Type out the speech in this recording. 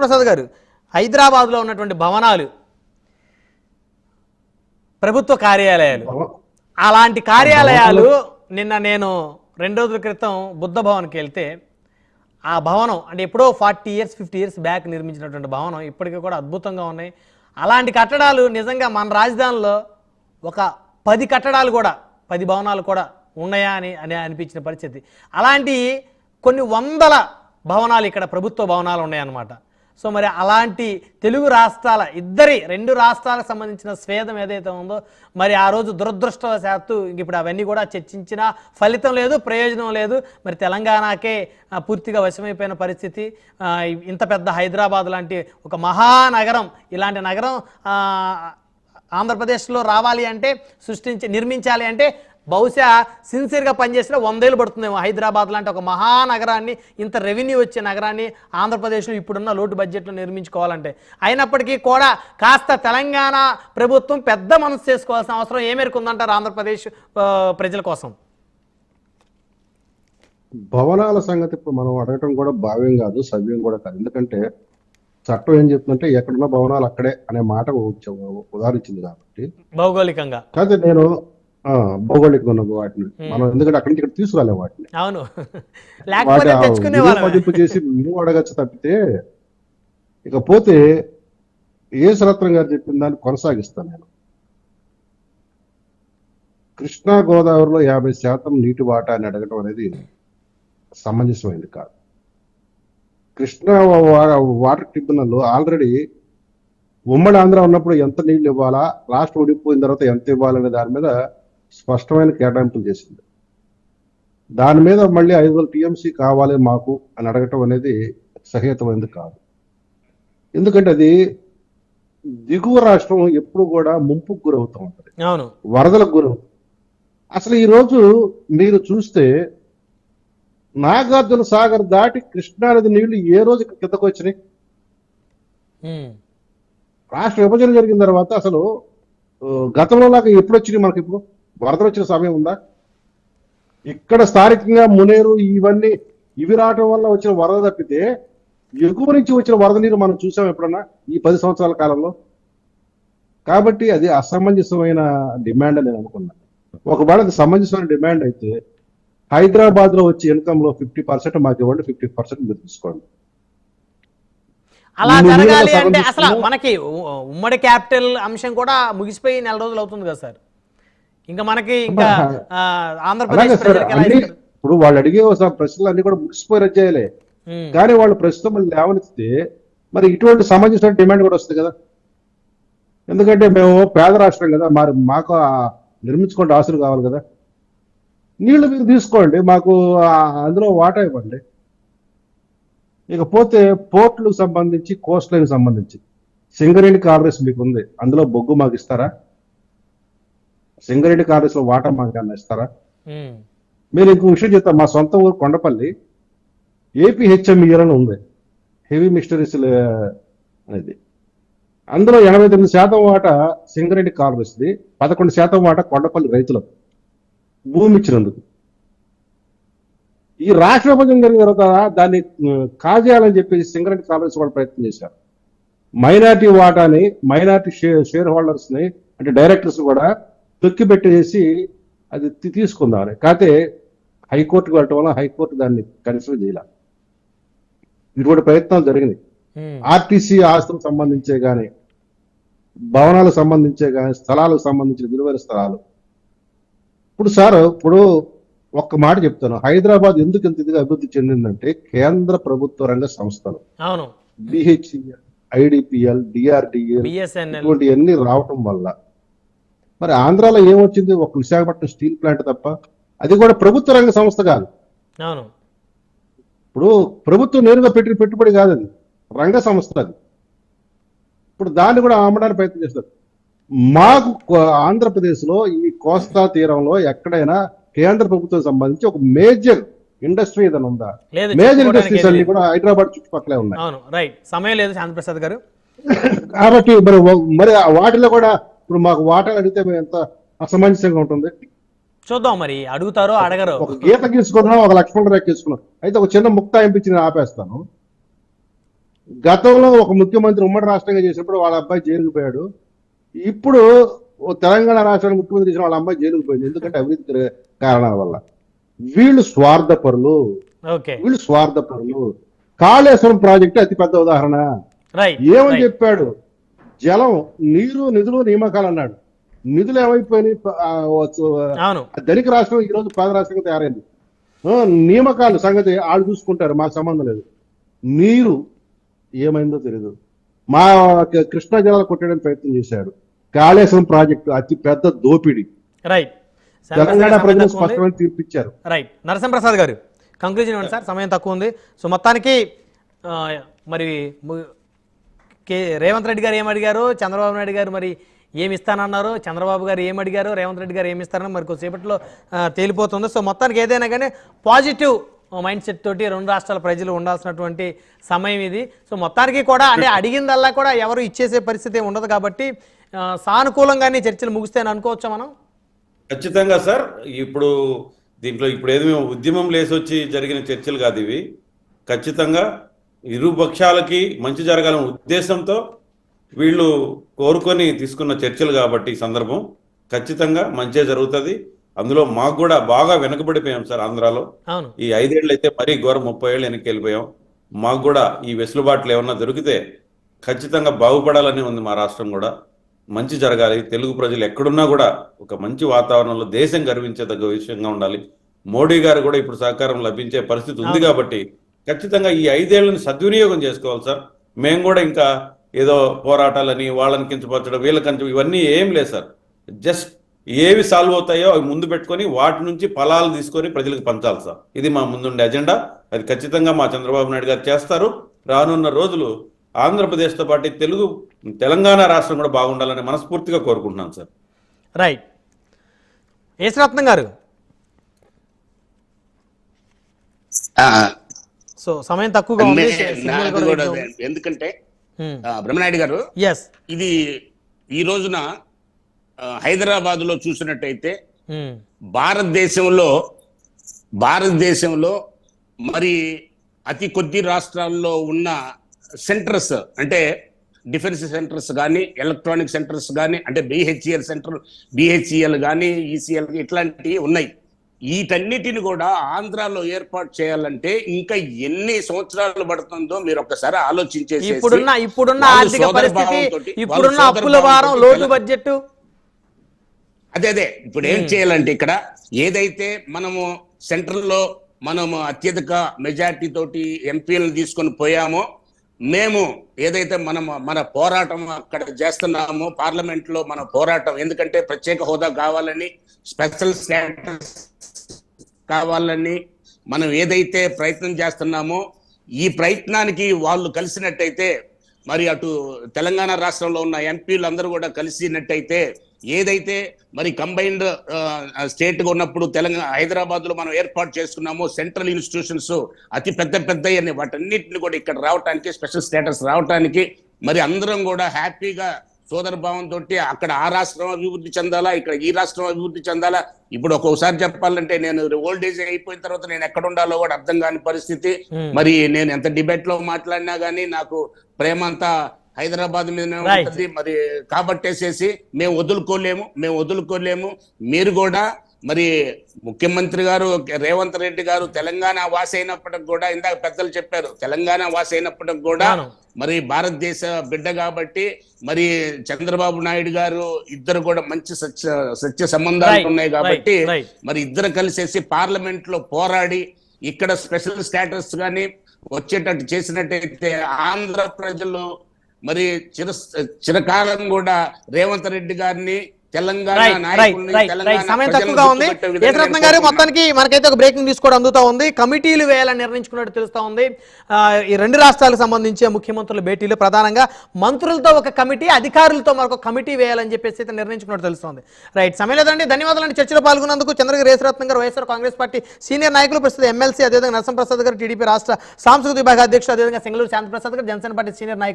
ప్రసాద్ గారు హైదరాబాద్లో ఉన్నటువంటి భవనాలు ప్రభుత్వ కార్యాలయాలు. అలాంటి కార్యాలయాలు నిన్న నేను రెండు రోజుల క్రితం బుద్ధ భవన్కి వెళ్తే ఆ భవనం అంటే ఎప్పుడో forty years fifty years back నిర్మించినటువంటి భవనం ఇప్పటికీ కూడా అద్భుతంగా ఉన్నాయి. అలాంటి కట్టడాలు నిజంగా మన రాజధానిలో ఒక పది కట్టడాలు కూడా పది భవనాలు కూడా ఉన్నాయా అని అని అనిపించిన పరిస్థితి. అలాంటి కొన్ని వందల భవనాలు ఇక్కడ ప్రభుత్వ భవనాలు ఉన్నాయన్నమాట. సో మరి అలాంటి తెలుగు రాష్ట్రాల ఇద్దరి రెండు రాష్ట్రాలకు సంబంధించిన స్వేదం ఏదైతే ఉందో మరి ఆ రోజు దురదృష్టవశాత్తు ఇప్పుడు అవన్నీ కూడా చర్చించిన ఫలితం లేదు ప్రయోజనం లేదు. మరి తెలంగాణకే పూర్తిగా వశమైపోయిన పరిస్థితి. ఇంత పెద్ద హైదరాబాద్ లాంటి ఒక మహానగరం ఇలాంటి నగరం ఆంధ్రప్రదేశ్లో రావాలి అంటే సృష్టించి నిర్మించాలి అంటే బహుశా సిన్సియర్గా పనిచేసిన వందేళ్ళు పడుతుందేమో. హైదరాబాద్ లాంటి ఒక మహానగరాన్ని ఇంత రెవెన్యూ వచ్చే నగరాన్ని ఆంధ్రప్రదేశ్లో ఇప్పుడున్న లోటు బడ్జెట్లో నిర్మించుకోవాలంటే. అయినప్పటికీ కూడా కాస్త తెలంగాణ ప్రభుత్వం పెద్ద మనసు చేసుకోవాల్సిన అవసరం ఏ మేరకు ఉందంటారు ఆంధ్రప్రదేశ్ ప్రజల కోసం? భవనాల సంగతి ఇప్పుడు మనం అడగటం కూడా భావ్యం కాదు సవ్యం కూడా కాదు. ఎందుకంటే చట్టం ఏం చెప్తుందంటే ఎక్కడున్న భవనాలు అక్కడే అనే మాట ఉదాహరించింది కాబట్టి. భౌగోళికంగా. కాదు నేను భౌగోళికంగా ఉన్న వాటిని. మనం ఎందుకంటే అక్కడి నుంచి ఇక్కడ తీసుకురాలేము వాటిని. అవును. మదింపు చేసి విలువ అడగచ్చు తప్పితే ఇకపోతే ఏ సరత్నం గారు చెప్పిన దాన్ని కొనసాగిస్తాను నేను. కృష్ణా గోదావరిలో యాభై శాతం నీటి వాటా అని అడగటం అనేది సమంజసమైంది కాదు. కృష్ణా వాటర్ ట్రిబ్యునల్ ఆల్రెడీ ఉమ్మడి ఆంధ్ర ఉన్నప్పుడు ఎంత నీళ్ళు ఇవ్వాలా రాష్ట్రం విడిపోయిన తర్వాత ఎంత ఇవ్వాలనే దాని మీద స్పష్టమైన కేటాయింపులు చేసింది. దాని మీద మళ్ళీ ఐదు వందల టీఎంసీ కావాలి మాకు అని అడగటం అనేది సహేతమైనది కాదు. ఎందుకంటే అది దిగువ రాష్ట్రం ఎప్పుడు కూడా ముంపుకు గురవుతూ ఉంటుంది. వరదలకు గురవు. అసలు ఈ రోజు మీరు చూస్తే నాగార్జున సాగర్ దాటి కృష్ణానది నీళ్ళు ఏ రోజు కిందకు వచ్చినాయి. రాష్ట్ర విభజన జరిగిన తర్వాత అసలు గతంలో లాగా ఎప్పుడు వచ్చినాయి మనకి ఇప్పుడు వరదలు వచ్చిన సమయం ఉందా? ఇక్కడ స్థానికంగా మునేరు ఇవన్నీ ఇవి రావటం వల్ల వచ్చిన వరద తప్పితే ఎగువ నుంచి వచ్చిన వరద నీరు మనం చూసాం ఎప్పుడన్నా ఈ పది సంవత్సరాల కాలంలో? కాబట్టి అది అసమంజసమైన డిమాండ్ అని నేను అనుకున్నా. ఒకవేళ అది సమంజసమైన డిమాండ్ అయితే హైదరాబాద్లో వచ్చే ఇన్కమ్లో ఫిఫ్టీ పర్సెంట్ మాకు ఇవ్వండి ఫిఫ్టీ పర్సెంట్ మీరు తీసుకోండి. అలా జరగాలి అంటే అసలు. మనకి ఉమ్మడి క్యాపిటల్ అంశం కూడా ముగిసిపోయి నెల రోజులు అవుతుంది కదా సార్. ఇంకా మనకి ఇంకా ఆంధ్రప్రదేశ్? ఇప్పుడు వాళ్ళు అడిగే ప్రశ్నలు అన్ని కూడా ముగిసిపోయి రచ్చేయాలి ఉమ్. కానీ వాళ్ళు ప్రస్తుతం లేవనెత్తితే మరి ఇటువంటి సమంజసిన డిమాండ్ కూడా వస్తుంది కదా. ఎందుకంటే మేము పేద రాష్ట్రం కదా మరి మాకు ఆ నిర్మించుకోండి ఆశలు కావాలి కదా. నీళ్ళు మీరు తీసుకోండి మాకు అందులో వాటా ఇవ్వండి. ఇకపోతే పోర్టులకు సంబంధించి కోస్ట్ లైన్ సంబంధించి. సింగరేణి కాంగ్రెస్ మీకు ఉంది అందులో బొగ్గు మాకు ఇస్తారా? సింగరేణి కాంగ్రెస్లో వాటా మాకు ఇస్తారా. మీరు ఇంకో విషయం చెప్తాను మా సొంత ఊరు కొండపల్లి ఏపీహెచ్ఎంఈఎల్ అని ఉంది. హెవీ మిస్టరీస్ అనేది. అందులో ఎనభై తొమ్మిది శాతం వాటా సింగరెడ్డి కాంగ్రెస్ది పదకొండు శాతం వాటా కొండపల్లి రైతులకు భూమి ఇచ్చినందుకు ఈ రాష్ట్ర విభజన జరిగిన తర్వాత దాన్ని కాజేయాలని చెప్పేసి సింగరెడ్డి కాంగ్రెస్ వాళ్ళు ప్రయత్నం చేశారు. మైనార్టీ వాటాని మైనార్టీ షేర్ షేర్ హోల్డర్స్ని అంటే డైరెక్టర్స్ కూడా తొక్కి పెట్టేసి అది తీసుకుందామని. కాకపోతే హైకోర్టుకు వెళ్ళటం వల్ల హైకోర్టు దాన్ని కన్సిడర్ చేయాల. ఇటువంటి ప్రయత్నాలు జరిగినాయి. ఆర్టీసీ ఆస్తులకు సంబంధించే గాని భవనాలకు సంబంధించే గాని స్థలాలకు సంబంధించిన విలువైన స్థలాలు. ఇప్పుడు సార్ ఇప్పుడు ఒక్క మాట చెప్తాను. హైదరాబాద్ ఎందుకు ఇంత ఇదిగా అభివృద్ధి చెందిందంటే కేంద్ర ప్రభుత్వ రంగ సంస్థలు. BHEL IDPL DRDL BSNL. ఇటువంటివన్నీ రావటం వల్ల మరి ఆంధ్రాలో ఏమొచ్చింది? ఒక విశాఖపట్నం స్టీల్ ప్లాంట్ తప్ప. అది కూడా ప్రభుత్వ రంగ సంస్థ కాదు. అవును. ఇప్పుడు ప్రభుత్వం నేరుగా పెట్టిన పెట్టుబడి కాదు అది. రంగ సంస్థ అది. ఇప్పుడు దాన్ని కూడా అమ్మడానికి ప్రయత్నం చేస్తారు. మాకు ఆంధ్రప్రదేశ్లో ఈ కోస్తా తీరంలో ఎక్కడైనా కేంద్ర ప్రభుత్వం సంబంధించి ఒక మేజర్ ఇండస్ట్రీ ఏదైనా ఉందా? మేజర్ ఇండస్ట్రీస్ అన్ని. కూడా హైదరాబాద్ చుట్టుపక్కలే ఉన్నాయి. రైట్. సమయం లేదు శాంతిప్రసాద్ గారు. కాబట్టి మరి మరి వాటిలో కూడా ఇప్పుడు మాకు వాటాలు అడిగితే మేము ఎంత అసమంజసంగా ఉంటుంది. చూద్దాం మరి అడుగుతారో అడగరో. ఒక గీత గీసుకున్నాం ఒక లక్ష్మణ రేఖ గీసుకున్నాం. అయితే ఒక చిన్న ముక్తా ఎంపించి నేను ఆపేస్తాను. గతంలో ఒక ముఖ్యమంత్రి ఉమ్మడి రాష్ట్రంగా చేసినప్పుడు వాళ్ళ అబ్బాయి జైలుకు పోయాడు. ఇప్పుడు తెలంగాణ రాష్ట్రానికి ముఖ్యమంత్రి చేసిన వాళ్ళ అమ్మాయి జైలుకు పోయింది. ఎందుకంటే అవినీతి కారణాల వల్ల. వీళ్ళు స్వార్థపరులు. వీళ్ళు స్వార్థపరులు. కాళేశ్వరం ప్రాజెక్టు అతి పెద్ద ఉదాహరణ ఏమని చెప్పాడు? జలం నీరు నిధులు నియామకాలు అన్నాడు. నిధులు ఏమైపోయినాయి? ధనిక రాష్ట్రం ఈ రోజు పేద రాష్ట్రంగా తయారైంది. నియామకాలు సంగతి వాళ్ళు చూసుకుంటారు మాకు సంబంధం లేదు. నీరు ఏమైందో తెలియదు మా కృష్ణా జలాలు కొట్టడానికి ప్రయత్నం చేశాడు. కాళేశ్వరం ప్రాజెక్టు అతి పెద్ద దోపిడి. రైట్. తెలంగాణ ప్రజలు స్పష్టమైన తీర్పిచ్చారు. రైట్. నరసింహప్రసాద్ గారు కంక్లూజన్ ఇవ్వండి సార్ సమయం తక్కువ ఉంది. సో మొత్తానికి మరి కే రేవంత్ రెడ్డి గారు ఏం అడిగారు చంద్రబాబు నాయుడు గారు మరి ఏమి ఇస్తానన్నారు చంద్రబాబు గారు ఏం అడిగారు రేవంత్ రెడ్డి గారు ఏమి ఇస్తారని మరి కొద్దిసేపట్లో తేలిపోతుంది. సో మొత్తానికి ఏదైనా కానీ పాజిటివ్ మైండ్ సెట్ తోటి రెండు రాష్ట్రాల ప్రజలు ఉండాల్సినటువంటి సమయం ఇది. సో మొత్తానికి కూడా అంటే అడిగిందల్లా కూడా ఎవరు ఇచ్చేసే పరిస్థితి ఉండదు కాబట్టి సానుకూలంగానే చర్చలు ముగిస్తాయని అనుకోవచ్చా మనం? ఖచ్చితంగా సార్. ఇప్పుడు దీంట్లో ఇప్పుడు ఏది మేము ఉద్యమం లేసొచ్చి జరిగిన చర్చలు కాదు ఇవి. ఖచ్చితంగా ఇరు పక్షాలకి మంచి జరగాలనే ఉద్దేశంతో వీళ్ళు కోరుకొని తీసుకున్న చర్చలు కాబట్టి ఈ సందర్భం ఖచ్చితంగా మంచే జరుగుతుంది. అందులో మాకు కూడా బాగా వెనకబడిపోయాం సార్ ఆంధ్రాలో. ఈ ఐదేళ్ళు అయితే మరీ ఘోరం ముప్పై ఏళ్ళు వెనక్కి వెళ్ళిపోయాం మాకు కూడా ఈ వెసులుబాట్లు ఏమన్నా దొరికితే ఖచ్చితంగా బాగుపడాలని ఉంది మా రాష్ట్రం కూడా. మంచి జరగాలి. తెలుగు ప్రజలు ఎక్కడున్నా కూడా ఒక మంచి వాతావరణంలో దేశం గర్వించేదగ్గ విషయంగా ఉండాలి. మోడీ గారు కూడా ఇప్పుడు సహకారం లభించే పరిస్థితి ఉంది కాబట్టి ఖచ్చితంగా ఈ ఐదేళ్ళను సద్వినియోగం చేసుకోవాలి సార్. మేము కూడా ఇంకా ఏదో పోరాటాలని వాళ్ళని కించపరచడం వీళ్ళ కించ ఇవన్నీ ఏం లేదు సార్. జస్ట్ ఏవి సాల్వ్ అవుతాయో అవి ముందు పెట్టుకొని వాటి నుంచి ఫలాలు తీసుకొని ప్రజలకు పంచాలి సార్. ఇది మా ముందుండే ఎజెండా అది ఖచ్చితంగా మా చంద్రబాబు నాయుడు గారు చేస్తారు. రానున్న రోజులు ఆంధ్రప్రదేశ్తో పాటు తెలుగు తెలంగాణ రాష్ట్రం కూడా బాగుండాలని మనస్ఫూర్తిగా కోరుకుంటున్నాను సార్. రైట్. యేసరత్నం గారు. ఆ, సో సమయం తక్కువగా ఉంది. కూడా. ఎందుకంటే బ్రహ్మనాయుడు గారు ఇది ఈ రోజున హైదరాబాద్లో చూసినట్టయితే. భారతదేశంలో భారతదేశంలో మరి అతి కొద్ది రాష్ట్రాల్లో ఉన్న సెంటర్స్ అంటే డిఫెన్స్ సెంటర్స్ కానీ ఎలక్ట్రానిక్ సెంటర్స్ కానీ అంటే బిహెచ్ఈఎల్ సెంటర్ బిహెచ్ఈఎల్ కానీ ఈసీఎల్ ఇట్లాంటివి ఉన్నాయి. వీటన్నిటిని కూడా ఆంధ్రాలో ఏర్పాటు చేయాలంటే ఇంకా ఎన్ని సంవత్సరాలు పడుతుందో మీరు ఒక్కసారి ఆలోచించేసి ఇప్పుడున్న ఇప్పుడున్న ఆర్థిక పరిస్థితి ఇప్పుడున్న అప్పుల భారం లోటు బడ్జెట్ అదే అదే. ఇప్పుడు ఏం చేయాలంటే ఇక్కడ ఏదైతే మనము సెంట్రల్లో మనము అత్యధిక మెజారిటీ తోటి ఎంపీలను తీసుకొని పోయామో మేము ఏదైతే మనం మన పోరాటం అక్కడ చేస్తున్నామో పార్లమెంట్లో మన పోరాటం ఎందుకంటే ప్రత్యేక హోదా కావాలని స్పెషల్ స్టేటస్ కావాలని మనం ఏదైతే ప్రయత్నం చేస్తున్నామో ఈ ప్రయత్నానికి వాళ్ళు కలిసినట్టయితే మరి అటు తెలంగాణ రాష్ట్రంలో ఉన్న ఎంపీలు అందరూ కూడా కలిసినట్టయితే ఏదైతే మరి కంబైన్డ్ స్టేట్గా ఉన్నప్పుడు తెలంగాణ హైదరాబాద్లో మనం ఏర్పాటు చేసుకున్నామో సెంట్రల్ ఇన్స్టిట్యూషన్స్ అతి పెద్ద పెద్ద వాటన్నిటిని కూడా ఇక్కడ రావటానికి స్పెషల్ స్టేటస్ రావటానికి మరి అందరం కూడా హ్యాపీగా సోదర భావంతో అక్కడ ఆ రాష్ట్రం అభివృద్ధి చెందాలా ఇక్కడ ఈ రాష్ట్రం అభివృద్ధి చెందాలా ఇప్పుడు ఒక్కొక్కసారి చెప్పాలంటే నేను ఓల్డ్ ఏజ్ అయిపోయిన తర్వాత నేను ఎక్కడ ఉండాలో కూడా అర్థం కాని పరిస్థితి Hmm. మరి నేను ఎంత డిబేట్లో మాట్లాడినా గానీ నాకు ప్రేమ అంతా హైదరాబాద్ మీద. ఉంటుంది మరి కాబట్టేసేసి మేము వదులుకోలేము మేము వదులుకోలేము మీరు కూడా మరి ముఖ్యమంత్రి గారు రేవంత్ రెడ్డి గారు తెలంగాణ వాసి అయినప్పటికి కూడా ఇందాక పెద్దలు చెప్పారు తెలంగాణ వాసి అయినప్పటికి కూడా. మరి భారతదేశ బిడ్డ కాబట్టి మరి చంద్రబాబు నాయుడు గారు ఇద్దరు కూడా మంచి సత్య సత్య సంబంధాలు ఉన్నాయి కాబట్టి. మరి ఇద్దరు కలిసేసి పార్లమెంట్లో పోరాడి ఇక్కడ స్పెషల్ స్టేటస్ గాని వచ్చేటట్టు చేసినట్టయితే ఆంధ్ర ప్రజలు మరి చిర చిరకాలం కూడా రేవంత్ రెడ్డి గారిని సమయం తక్కువగా ఉంది. నేను గారు. మొత్తానికి మనకైతే ఒక బ్రేకింగ్ న్యూస్ కూడా అందుతా ఉంది. కమిటీలు వేయాలని నిర్ణయించుకున్నట్టు తెలుస్తా ఉంది. ఈ రెండు రాష్ట్రాలకు సంబంధించి ముఖ్యమంత్రుల భేటీలు ప్రధానంగా మంత్రులతో ఒక కమిటీ అధికారులతో మరొక కమిటీ వేయాలని చెప్పేసి అయితే నిర్ణయించుకున్నట్టు తెలుస్తోంది రైట్ సమయం లేదండి. ధన్యవాదాలండి. చర్చలో పాల్గొన్నందుకు చంద్రగిరి యేసరత్నం గారు వైఎస్ఆర్ కాంగ్రెస్ పార్టీ సీనియర్ నాయకులు ప్రస్తుతం ఎమ్మెల్సీ అదేవిధంగా నరసింహ ప్రసాద్ గారు టీడీపీ రాష్ట్ర సాంస్కృతిక విభాగ అధ్యక్షుడు అదేవిధంగా సింగళూరు శాంతప్రసాద్ గారు జనసేన పార్టీ సీనియర్ నాయకులు